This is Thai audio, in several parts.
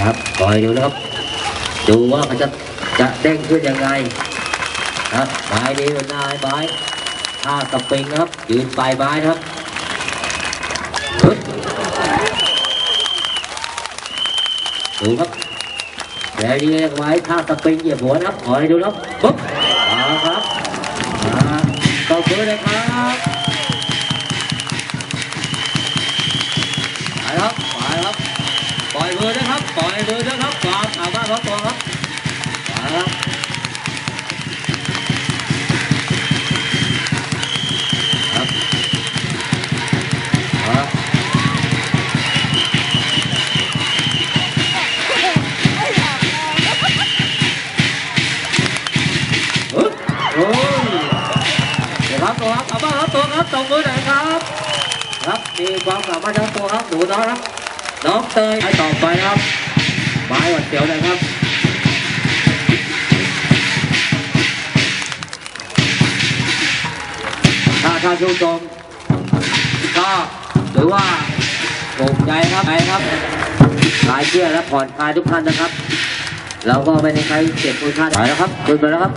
ครับคอยดูนะครับ ดูว่ามันจะจะเด้งขึ้นยังไงนะครับไม้นี้เป็นายไม้ท่าสปริงครับ ยืนปลายไม้ครับดูครับแล้วดีไว้ท่าสปริงเหยียบหัวนะครับคอยดูนะครับปึ๊บมาครับมาตบมือเลยครับไปครับไปครับ ปล่อยมือด้วยครับ ปล่อยมือด้วยครับ ความสามารถของตัวครับมาครับครับมาฮึบ ไปนะครับไม้หวัดเสียวเลยครับถ้าท่านผู้ชมก็หรือว่าปลูกใจครับไปครับคลายเครียดและผ่อนคลายทุกท่านนะครับ เราก็ไม่ได้ใช้เก็บคุณค่าไปแล้วครับขึ้นไปแล้วครับ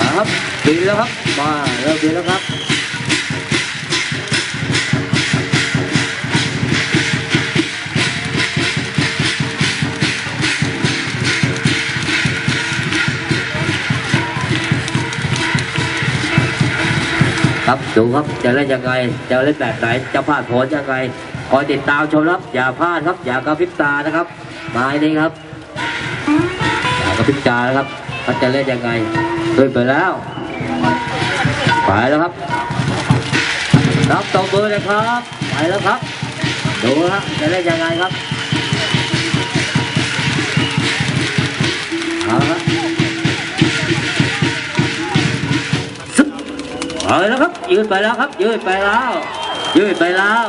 มาครับบินแล้วครับมาเริ่มบินแล้วครับ ครับดูครับจะเล่นยังไงจะเล่นแบบไหนจะพลาดผลยังไงคอยติดตามชมครับอย่าพลาดครับอย่ากระพริบตานะครับมายนี้ครับอย่ากระพริบตานะครับเขาจะเล่นยังไงขึ้นไปแล้วไปแล้วครับรับตบมือเลยครับไปแล้วครับ ดูครับจะเล่นยังไงครับเอาละ เอาแล้วครับ ยืดไปแล้วครับ ยืดไปแล้ว ยืดไปแล้ว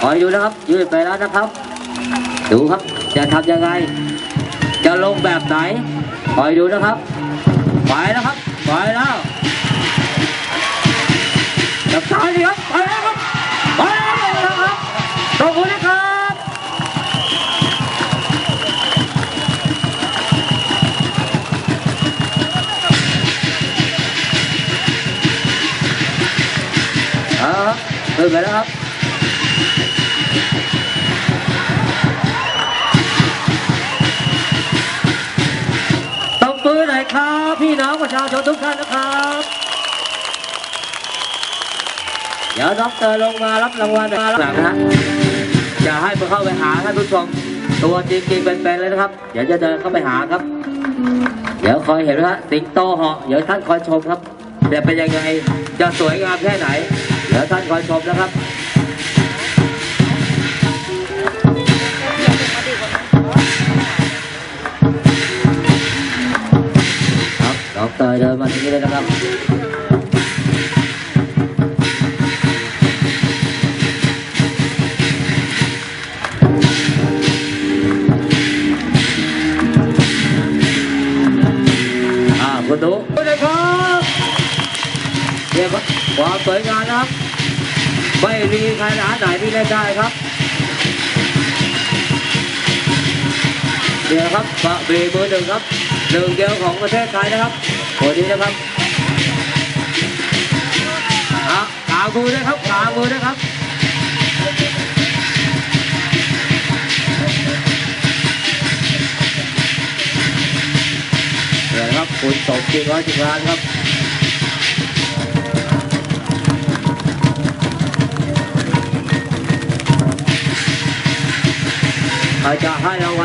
คอยดูนะครับ ยืดไปแล้วนะครับ ดูครับจะทำยังไง จะลงแบบไหนคอยดูนะครับไปแล้วครับไปแล้วจับซ้ายดีครับไปแล้วครับ เอาละครับขึ้นไปแล้วครับตบมือหน่อยครับ พี่น้องประชาชนทุกท่านนะครับ เดี๋ยวด็อกเตอร์ลงมารับรางวัลมาหลังนะฮะอย่าให้ไปเข้าไปหาท่านผู้ชมตัวจริงๆเป็นๆเลยนะครับ เดี๋ยวจะเดินเข้าไปหาครับ เดี๋ยวคอยเห็นนะฮะสิงโตเหาะเดี๋ยวท่านคอยชมครับจะเป็นยังไงจะสวยงามแค่ไหน เดี๋ยวท่านคอยชมนะครับครับดอกเตอร์เดินมาตรงนี้เลยนะครับอ่าคุณดูเลยครับเรียกว่าความสวยงามนะครับ ไม่มีใครหาไหนที่เล่นได้ครับเดี๋ยวครับบะเบเบอร์หนึ่งครับหนึ่งเดียวของประเทศไทยนะครับคนนี้นะครับอะกางมือด้วยครับกางมือด้วยครับเดี๋ยวครับคุณสมจริงร้อยจิงล้านครับ ใคร